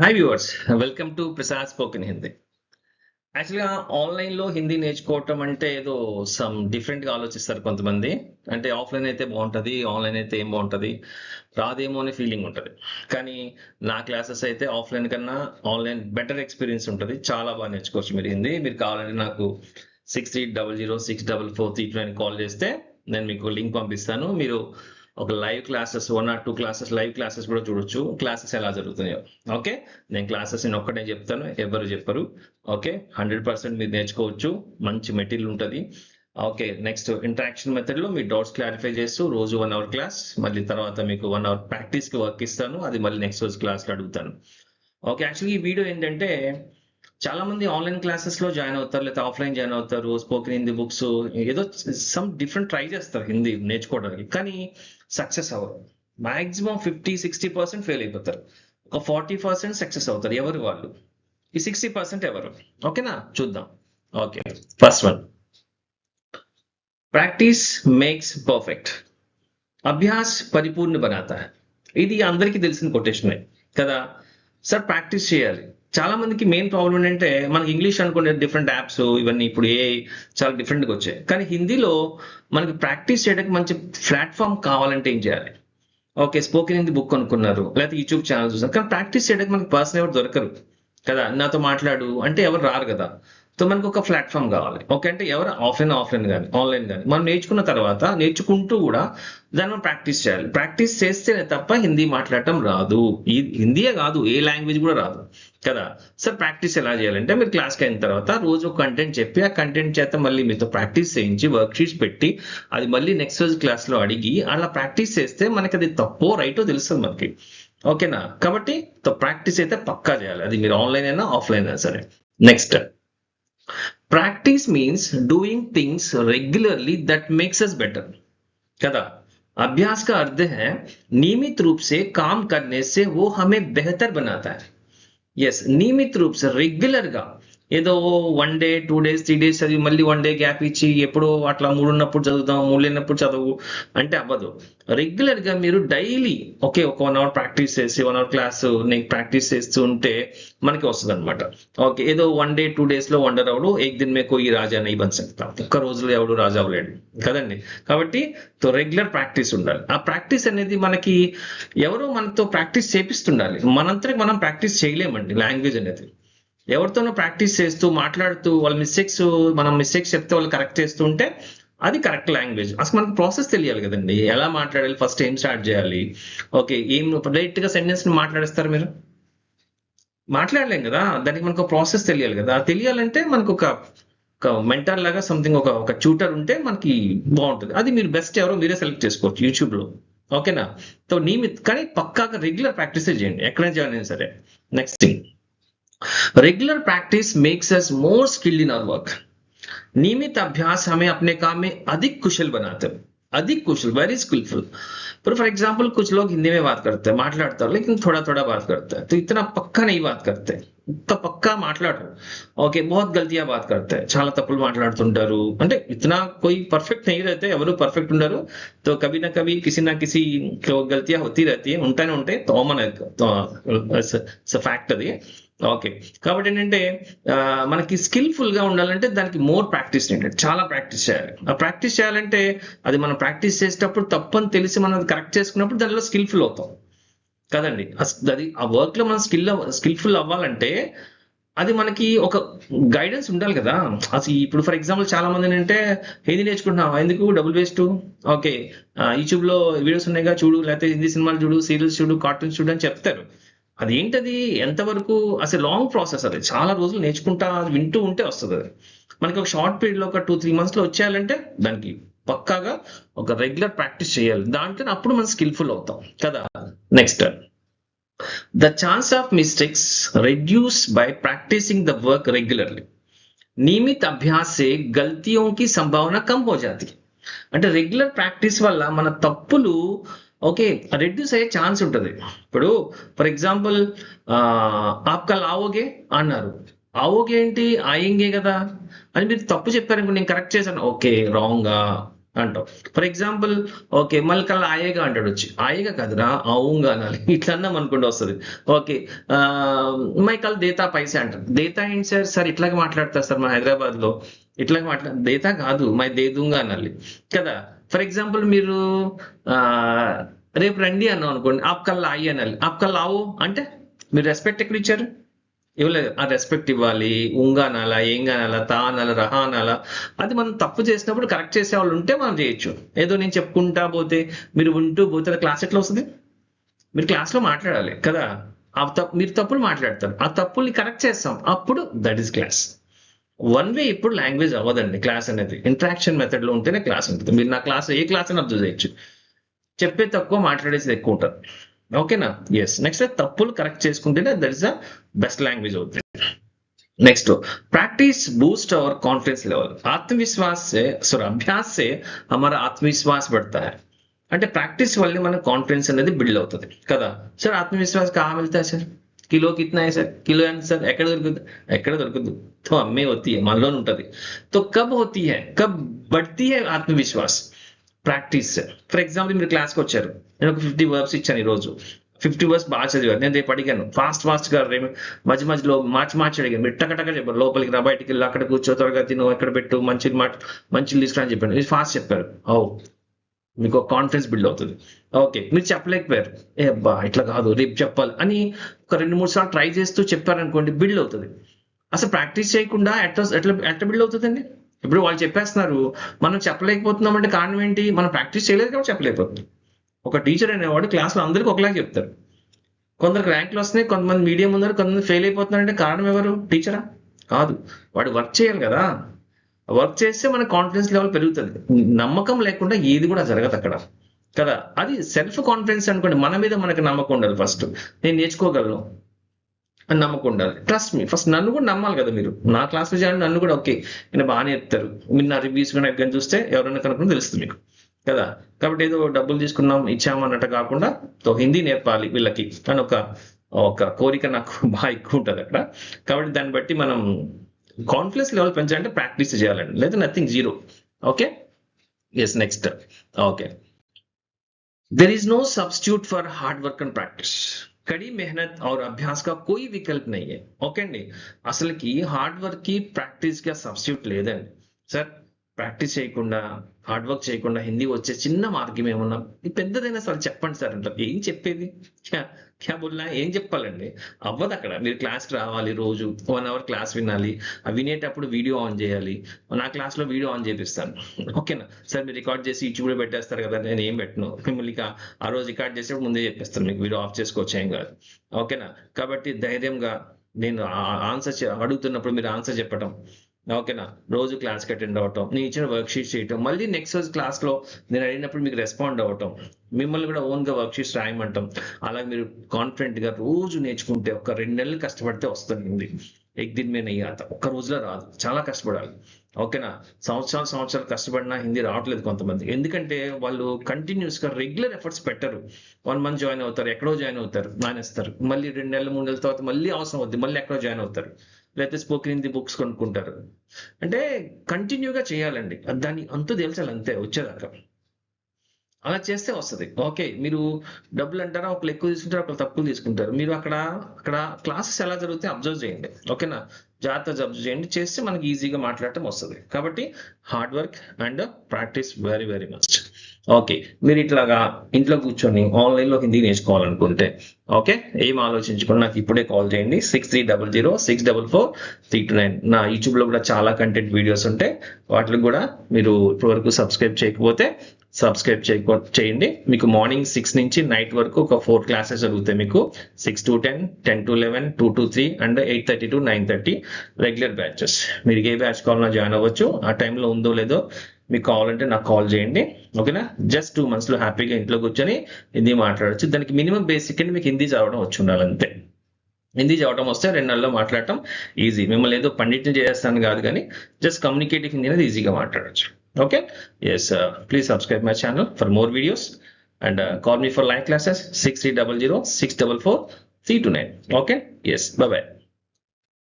Hi viewers welcome to Prasad spoken Hindi యాక్చువల్గా ఆన్లైన్లో హిందీ నేర్చుకోవటం అంటే ఏదో సమ్ డిఫరెంట్గా ఆలోచిస్తారు కొంతమంది. అంటే ఆఫ్లైన్ అయితే బాగుంటుంది ఆన్లైన్ అయితే ఏం బాగుంటుంది రాదేమో అనే ఫీలింగ్ ఉంటుంది. కానీ నా క్లాసెస్ అయితే ఆఫ్లైన్ కన్నా ఆన్లైన్ బెటర్ ఎక్స్పీరియన్స్ ఉంటుంది. చాలా బాగా నేర్చుకోవచ్చు మీరు హిందీ మీరు కావాలంటే నాకు six three double zero six double four three two అని కాల్ చేస్తే నేను మీకు లింక్ పంపిస్తాను. మీరు ఒక live classes one or two classes live classes కూడా చూడొచ్చు. క్లాసెస్ ఎలా జరుగుతున్నాయో. ఓకే నేను క్లాసెస్ నేను ఒక్కటే చెప్తాను ఎవరు చెప్పరు. ఓకే హండ్రెడ్ పర్సెంట్ మీరు నేర్చుకోవచ్చు. మంచి మెటీరియల్ ఉంటుంది. ఓకే నెక్స్ట్ ఇంటరాక్షన్ మెథడ్లో మీ డౌట్స్ క్లారిఫై చేస్తూ రోజు వన్ అవర్ క్లాస్ మళ్ళీ తర్వాత మీకు వన్ అవర్ ప్రాక్టీస్కి వర్క్ ఇస్తాను. అది మళ్ళీ నెక్స్ట్ రోజు క్లాస్లో అడుగుతాను. ఓకే యాక్చువల్లీ ఈ వీడియో ఏంటంటే చాలా మంది ఆన్లైన్ క్లాసెస్లో జాయిన్ అవుతారు లేదా ఆఫ్లైన్ జాయిన్ అవుతారు స్పోకెన్ హిందీ బుక్స్ ఏదో సమ్ డిఫరెంట్ ట్రై చేస్తారు హిందీ నేర్చుకోవడానికి. కానీ సక్సెస్ అవ్వరు. Maximum fifty sixty percent fail అయిపోతారు. ఒక ఫార్టీ పర్సెంట్ సక్సెస్ అవుతారు ఎవరు వాళ్ళు? ఈ సిక్స్టీ పర్సెంట్ ఎవరు? ఓకేనా? చూద్దాం. Okay. First one. Practice makes perfect. Abhyas పరిపూర్ణ బనాత ఇది అందరికీ తెలిసిన కొటేషనే కదా. సార్ ప్రాక్టీస్ చేయాలి. చాలా మందికి మెయిన్ ప్రాబ్లం ఏంటంటే మనకి ఇంగ్లీష్ అనుకునే డిఫరెంట్ యాప్స్ ఇవన్నీ ఇప్పుడు ఏ చాలా డిఫరెంట్గా వచ్చాయి. కానీ హిందీలో మనకి ప్రాక్టీస్ చేయడానికి మంచి ప్లాట్ఫామ్ కావాలంటే ఏం చేయాలి? ఓకే స్పోకెన్ హిందీ బుక్ కొనుక్కున్నారు లేకపోతే యూట్యూబ్ ఛానల్ చూసారు. కానీ ప్రాక్టీస్ చేయడానికి మనకి పర్సన్ ఎవరు దొరకరు. కదా? నాతో మాట్లాడు అంటే ఎవరు రారు కదా? సో మనకు ఒక ప్లాట్ఫామ్ కావాలి. ఓకే అంటే ఎవరు ఆఫ్లైన్ ఆఫ్లైన్ కానీ ఆన్లైన్ కానీ మనం నేర్చుకున్న తర్వాత నేర్చుకుంటూ కూడా దాన్ని మనం ప్రాక్టీస్ చేయాలి. ప్రాక్టీస్ చేస్తేనే తప్ప హిందీ మాట్లాడటం రాదు. ఈ హిందీయే కాదు ఏ లాంగ్వేజ్ కూడా రాదు. కదా? సార్ ప్రాక్టీస్ ఎలా చేయాలంటే మీరు క్లాస్కి అయిన తర్వాత రోజు ఒక కంటెంట్ చెప్పి ఆ కంటెంట్ చేత మళ్ళీ మీతో ప్రాక్టీస్ చేయించి వర్క్ షీట్స్ పెట్టి అది మళ్ళీ నెక్స్ట్ రోజు క్లాస్లో అడిగి అలా ప్రాక్టీస్ చేస్తే మనకి అది తప్పో రైటో తెలుస్తుంది మనకి. ఓకేనా? కాబట్టి ప్రాక్టీస్ అయితే పక్కా చేయాలి. అది మీరు ఆన్లైన్ అయినా ఆఫ్లైన్ అయినా సరే. Next practice means doing things regularly that makes us better कदा? अभ्यास का अर्थ है, नियमित रूप से काम करने से वो हमें बेहतर बनाता है। यस नियमित रूप से रेगुलर గా ఏదో one day two days three days చదివి మళ్ళీ వన్ డే గ్యాప్ ఇచ్చి ఎప్పుడో అట్లా మూడు ఉన్నప్పుడు చదువుతాం మూడు లేనప్పుడు చదువు అంటే అవ్వదు. రెగ్యులర్గా మీరు డైలీ ఓకే ఒక వన్ అవర్ ప్రాక్టీస్ చేసి వన్ అవర్ క్లాస్ నేను ప్రాక్టీస్ చేస్తూ ఉంటే మనకి వస్తుంది అనమాట ఓకే ఏదో వన్ డే టూ డేస్లో వండర్ అవడు ఏక్ దిన్ మేకో ఈ రాజా అని బన్ సక్తా. ఒక్క రోజులో ఎవడు రాజా అవ్వలేడు కదండి? కాబట్టి రెగ్యులర్ ప్రాక్టీస్ ఉండాలి. ఆ ప్రాక్టీస్ అనేది మనకి ఎవరో మనతో ప్రాక్టీస్ చేపిస్తుండాలి. మనంతరికి మనం ప్రాక్టీస్ చేయలేమండి లాంగ్వేజ్ అనేది. ఎవరితోనో ప్రాక్టీస్ చేస్తూ మాట్లాడుతూ వాళ్ళ మిస్టేక్స్ మనం మిస్టేక్స్ చెప్తే వాళ్ళు కరెక్ట్ చేస్తూ ఉంటే అది కరెక్ట్ లాంగ్వేజ్ అసలు మనకు ప్రాసెస్ తెలియాలి కదండి. ఎలా మాట్లాడాలి ఫస్ట్ ఏం స్టార్ట్ చేయాలి? ఓకే ఏం డైరెక్ట్గా సెంటెన్స్ మాట్లాడేస్తారు మీరు? మాట్లాడలేం కదా. దానికి మనకు ప్రాసెస్ తెలియాలి కదా. తెలియాలంటే మనకు ఒక ఒక మెంటర్ లాగా సంథింగ్ ఒక ఒక ట్యూటర్ ఉంటే మనకి బాగుంటుంది. అది మీరు బెస్ట్ ఎవరో మీరే సెలెక్ట్ చేసుకోవచ్చు యూట్యూబ్లో. ఓకేనా తో నియమిత్ కానీ పక్కాగా రెగ్యులర్ ప్రాక్టీసే చేయండి. ఎక్కడైనా జాయిన్ అయినా సరే. Next thing regular practice makes us more skilled in our work नियमित अभ्यास हमें अपने काम में अधिक कुशल बनाते हैं। अधिक कुशल वेरी स्किलफुल पर फॉर एग्ज़ाम्पल कुछ लोग हिंदी में बात करते हैं माटलाडताరు लेकिन थोड़ा थोड़ा बात करते हैं। तो इतना पक्का नहीं बात करते। ఇంత పక్కా మాట్లాడరు ओके बहुत गलतियाँ बात करते हैं। చాలా తప్పులు మాట్లాడుతుంటారు అంటే इतना कोई परफेक्ट नहीं रहते एवरू परफेक्ट उंटर तो कभी ना कभी किसी ना किसी गलतियाँ होती रहती है ఉంటానే तो కామన్ तो फैक्ट अभी ఓకే. కాబట్టి ఏంటంటే మనకి స్కిల్ఫుల్గా ఉండాలంటే దానికి మోర్ ప్రాక్టీస్ ఏంటంటే చాలా ప్రాక్టీస్ చేయాలి. ఆ ప్రాక్టీస్ చేయాలంటే అది మనం ప్రాక్టీస్ చేసేటప్పుడు తప్పని తెలిసి మనం అది కరెక్ట్ చేసుకున్నప్పుడు దానిలో స్కిల్ఫుల్ అవుతాం. కదండి. అది ఆ వర్క్లో మనం స్కిల్ స్కిల్ఫుల్ అవ్వాలంటే అది మనకి ఒక గైడెన్స్ ఉండాలి కదా. అసలు ఇప్పుడు ఫర్ ఎగ్జాంపుల్ చాలా మంది ఏంటంటే హిందీ నేర్చుకుంటున్నావు? ఎందుకు? Double waste okay. యూట్యూబ్లో వీడియోస్ ఉన్నాయిగా చూడు. లేకపోతే హిందీ సినిమాలు చూడు సీరియల్స్ చూడు కార్టూన్స్ చూడు అని చెప్తారు. అదేంటది ఎంతవరకు అసలు లాంగ్ ప్రాసెస్ అది చాలా రోజులు నేర్చుకుంటా వింటూ ఉంటే వస్తుంది అది మనకి ఒక షార్ట్ పీరియడ్ లో ఒక టూ త్రీ మంత్స్ లో వచ్చేయాలంటే దానికి పక్కాగా ఒక రెగ్యులర్ ప్రాక్టీస్ చేయాలి దాంట్లో అప్పుడు మనం స్కిల్ఫుల్ అవుతాం కదా next the chance of mistakes reduce by practicing the work regularly నియమిత అభ్యాస్ సే గల్తియోं की संभावना कम हो जाती है అంటే రెగ్యులర్ ప్రాక్టీస్ వల్ల మన తప్పులు ఓకే రెడ్యూస్ అయ్యే ఛాన్స్ ఉంటుంది ఇప్పుడు ఫర్ ఎగ్జాంపుల్ ఆప్కా లావోగే అన్నారు ఆవోగే ఏంటి ఆయింగే కదా అని మీరు తప్పు చెప్పారనుకో నేను కరెక్ట్ చేశాను ఓకే రాంగా అంటావు ఫర్ ఎగ్జాంపుల్ ఓకే మళ్ళీ కల్లా ఆయేగా అంటాడు వచ్చి ఆయేగా కాదురా అవుంగా అనాలి ఇట్లా అన్నాం అనుకుంటూ వస్తుంది ఓకే మై కల్ దేతా పైసా అంటారు దేతా ఏంటి సార్ సార్ ఇట్లాగే మాట్లాడతారు సార్ మా హైదరాబాద్లో ఇట్లాగే మాట్లా దేతా కాదు మై దేదుంగా అనాలి కదా ఫర్ ఎగ్జాంపుల్ మీరు రేపు రండి అన్నాం అనుకోండి. ఆప్కల్లా అయ్యి అనాలి. ఆప్కల్లా ఆవు అంటే మీరు రెస్పెక్ట్ ఎక్కడ ఇచ్చారు? ఇవ్వలేదు. ఆ రెస్పెక్ట్ ఇవ్వాలి. ఉంగానాలా ఏం అనాలా తా అనాలా రహా అనాలా. అది మనం తప్పు చేసినప్పుడు కరెక్ట్ చేసే వాళ్ళు ఉంటే మనం చేయొచ్చు. ఏదో నేను చెప్పుకుంటా పోతే మీరు ఉంటూ పోతే క్లాస్ ఎట్లా వస్తుంది? మీరు క్లాస్లో మాట్లాడాలి కదా. ఆ తప్పు మీరు తప్పులు మాట్లాడతారు. ఆ తప్పుల్ని కరెక్ట్ చేస్తాం. అప్పుడు that is class one way ఇప్పుడు లాంగ్వేజ్ అవ్వదండి క్లాస్ అనేది ఇంటరాక్షన్ మెథడ్ లో ఉంటేనే క్లాస్ ఉంటుంది మీరు నా క్లాస్ ఏ క్లాస్ అని అబ్జర్వ్ చేయొచ్చు చెప్పే తక్కువ మాట్లాడేది ఎక్కువ ఉంటారు ఓకేనా ఎస్ నెక్స్ట్ తప్పులు కరెక్ట్ చేసుకుంటేనే that is the best language అవుతుంది नेक्स्ट प्रैक्टिस बूस्ट और कॉन्फिडेंस लेवल आत्मविश्वास से सॉरी अभ्यास से हमारा आत्मविश्वास बढ़ता है అంటే ప్రాక్టీస్ వల్లే మన కాన్ఫిడెన్స్ అనేది బిల్డ్ అవుతుంది కదా సార్ ఆత్మవిశ్వాస్ కహా మిల్తా है సార్ కిలో కిట్నా సార్? కిలో ఎంత సార్? ఎక్కడ దొరుకుద్దు? ఎక్కడ దొరుకుద్దు? తో అమ్మే వత్తి మనలోనే ఉంటుంది. తో కబ్ హోతీ కబ్ బట్టి ఆత్మవిశ్వాస్. ప్రాక్టీస్ ఫర్ ఎగ్జాంపుల్ మీరు క్లాస్కి వచ్చారు. నేను ఒక ఫిఫ్టీ వర్బ్స్ ఇచ్చాను ఈరోజు. ఫిఫ్టీ వర్స్ బాగా చదివారు. నేను రేపు అడిగాను. ఫాస్ట్ ఫాస్ట్గా రేపు మధ్య మధ్యలో మార్చి మార్చి అడిగాను. మీరు టకటక చెప్పారు. లోపలికి రా బయటికి వెళ్ళి. అక్కడ కూర్చో త్వరగా తిను అక్కడ పెట్టు మంచి మంచి తీసుకురా అని చెప్పాను. ఇది ఫాస్ట్ చెప్పారు. ఓ మీకు కాన్ఫిడెన్స్ బిల్డ్ అవుతుంది. ఓకే మీరు చెప్పలేకపోయారు. ఏ అబ్బా ఇట్లా కాదు రేపు చెప్పాలి అని ఒక రెండు మూడు సార్లు ట్రై చేస్తూ చెప్పారనుకోండి బిల్డ్ అవుతుంది. అసలు ప్రాక్టీస్ చేయకుండా ఎట్లా ఎట్లా ఎట్లా బిల్డ్ అవుతుందండి? ఇప్పుడు వాళ్ళు చెప్పేస్తున్నారు మనం చెప్పలేకపోతున్నాం అంటే కారణం ఏంటి? మనం ప్రాక్టీస్ చేయలేదు కాబట్టి చెప్పలేకపోతున్నాం. ఒక టీచర్ అనేవాడు క్లాస్లో అందరికీ ఒకలాగా చెప్తారు. కొందరికి ర్యాంకులు వస్తున్నాయి కొంతమంది మీడియం ఉన్నారు కొంతమంది ఫెయిల్ అయిపోతున్నారంటే కారణం ఎవరు? టీచరా కాదు. వాడు వర్క్ చేయాలి కదా. వర్క్ చేస్తే మన కాన్ఫిడెన్స్ లెవెల్ పెరుగుతుంది. నమ్మకం లేకుండా ఏది కూడా జరగదు అక్కడ. కదా? అది సెల్ఫ్ కాన్ఫిడెన్స్ అనుకోండి మన మీద మనకు నమ్మకం ఉండాలి ఫస్ట్ నేను నేర్చుకోగలను. అని నమ్మకం ఉండాలి. ట్రస్ట్ మీ ఫస్ట్ నన్ను కూడా నమ్మాలి కదా మీరు. నా క్లాస్లో చేయండి నన్ను కూడా ఓకే. నేను బాగానే చెప్తారు. మీరు నా రివ్యూస్ కూడా ఎక్కడ చూస్తే ఎవరైనా కనుక్కుని తెలుస్తుంది మీకు. కదా? కాబట్టి ఏదో డబ్బులు తీసుకున్నాం ఇచ్చాము అన్నట్టు కాకుండా తో హిందీ నేర్పాలి వీళ్ళకి. అని ఒక ఒక కోరిక నాకు బాగా ఎక్కువ ఉంటుంది అక్కడ. కాబట్టి దాన్ని బట్టి మనం కాన్ఫిడెన్స్ లెవెల్ పెంచాలంటే ప్రాక్టీస్ చేయాలండి లేదా nothing zero okay yes next okay there is no substitute for hard work and practice कड़ी मेहनत और अभ्यास का कोई विकल्प नहीं है ఓకే అండి అసలుకి హార్డ్ వర్క్ కి ప్రాక్టీస్ గా సబ్స్టిట్యూట్ లేదండి సార్ ప్రాక్టీస్ చేయకుండా హార్డ్ వర్క్ చేయకుండా హిందీ వచ్చే చిన్న మార్గం ఏమన్నా పెద్దదైనా సార్ చెప్పండి సార్ అంటారు ఏం చెప్పేది? క్యా బుల్లా ఏం చెప్పాలండి? అవ్వదు అక్కడ. మీరు క్లాస్కి రావాలి రోజు. వన్ అవర్ క్లాస్ వినాలి. ఆ వినేటప్పుడు వీడియో ఆన్ చేయాలి. నా క్లాస్లో వీడియో ఆన్ చేపిస్తాను. ఓకేనా? సార్ మీరు రికార్డ్ చేసి యూట్యూబ్లో పెట్టేస్తారు కదా నేను ఏం పెట్టను. మిమ్మల్ని ఆ రోజు రికార్డ్ చేసేప్పుడు ముందే చెప్పేస్తాను మీకు. వీడియో ఆఫ్ చేసుకోవచ్చు ఏం కాదు. ఓకేనా? కాబట్టి ధైర్యంగా నేను ఆన్సర్ అడుగుతున్నప్పుడు మీరు ఆన్సర్ చెప్పటం. ఓకేనా? రోజు క్లాస్కి అటెండ్ అవ్వటం నేను ఇచ్చిన వర్క్ చేయటం మళ్ళీ నెక్స్ట్ రోజు క్లాస్లో నేను అడిగినప్పుడు మీకు రెస్పాండ్ అవ్వటం మిమ్మల్ని కూడా ఓన్గా వర్క్ షీట్స్ రాయమంటాం. అలా మీరు కాన్ఫిడెంట్గా రోజు నేర్చుకుంటే ఒక రెండు నెలలు కష్టపడితే వస్తుంది ఎగ్ దిన్ మీద నెయ్యి ఒక్క రోజులో రాదు. చాలా కష్టపడాలి. ఓకేనా? సంవత్సరాలు సంవత్సరాలు కష్టపడినా హిందీ రావట్లేదు కొంతమంది. ఎందుకంటే వాళ్ళు కంటిన్యూస్గా రెగ్యులర్ ఎఫర్ట్స్ పెట్టరు. వన్ మంత్ జాయిన్ అవుతారు ఎక్కడో జాయిన్ అవుతారు మానేస్తారు. మళ్ళీ రెండు నెలలు మూడు నెలల తర్వాత మళ్ళీ అవసరం అవుద్ది మళ్ళీ ఎక్కడో జాయిన్ అవుతారు. లేకపోతే స్పోకెన్ హిందీ బుక్స్ కొనుక్కుంటారు. అంటే కంటిన్యూగా చేయాలండి. దాన్ని అంతు తేల్చాలి అంతే వచ్చేదాకా. అలా చేస్తే వస్తుంది. ఓకే మీరు డబ్బులు అంటారా ఒకళ్ళు ఎక్కువ తీసుకుంటారు ఒకళ్ళు తక్కువ తీసుకుంటారు. మీరు అక్కడ అక్కడ క్లాసెస్ ఎలా జరుగుతాయి అబ్జర్వ్ చేయండి. ఓకేనా? జాగ్రత్తగా అబ్జర్వ్ చేయండి. చేస్తే మనకి ఈజీగా మాట్లాడటం వస్తుంది. కాబట్టి hard work and practice very very must okay మీరు ఇట్లాగా ఇంట్లో కూర్చొని ఆన్లైన్లో హిందీ నేర్చుకోవాలనుకుంటే ఓకే ఏం ఆలోచించకుండా నాకు ఇప్పుడే కాల్ చేయండి. Six three double zero six double four three two nine నా యూట్యూబ్లో కూడా చాలా కంటెంట్ వీడియోస్ ఉంటాయి వాటికి కూడా మీరు ఇప్పటివరకు సబ్స్క్రైబ్ చేయకపోతే సబ్స్క్రైబ్ చేయకో చేయండి. మీకు మార్నింగ్ సిక్స్ నుంచి నైట్ వరకు ఒక ఫోర్ క్లాసెస్ జరుగుతాయి మీకు. Six to ten ten to eleven two to three and eight thirty to nine thirty regular batches మీరు ఏ బ్యాచ్ కావాలన్నా జాయిన్ అవ్వచ్చు ఆ టైంలో ఉందో లేదో మీకు కావాలంటే నాకు కాల్ చేయండి. ఓకేనా? జస్ట్ టూ మంత్స్లో హ్యాపీగా ఇంట్లో కూర్చొని హిందీ మాట్లాడచ్చు. దానికి మినిమం బేసిక్ అండి మీకు హిందీ చదవడం వచ్చి ఉండాలి అంతే హిందీ చదవడం వస్తే రెండు నెలల్లో మాట్లాడటం ఈజీ మిమ్మల్ని ఏదో పండిట్ని చేస్తాను కాదు కానీ జస్ట్ కమ్యూనికేటివ్ హిందీ అనేది ఈజీగా మాట్లాడచ్చు. okay yes uh, please subscribe my channel for more videos and uh, call me for live classes 6300 644 329 nine okay yes bye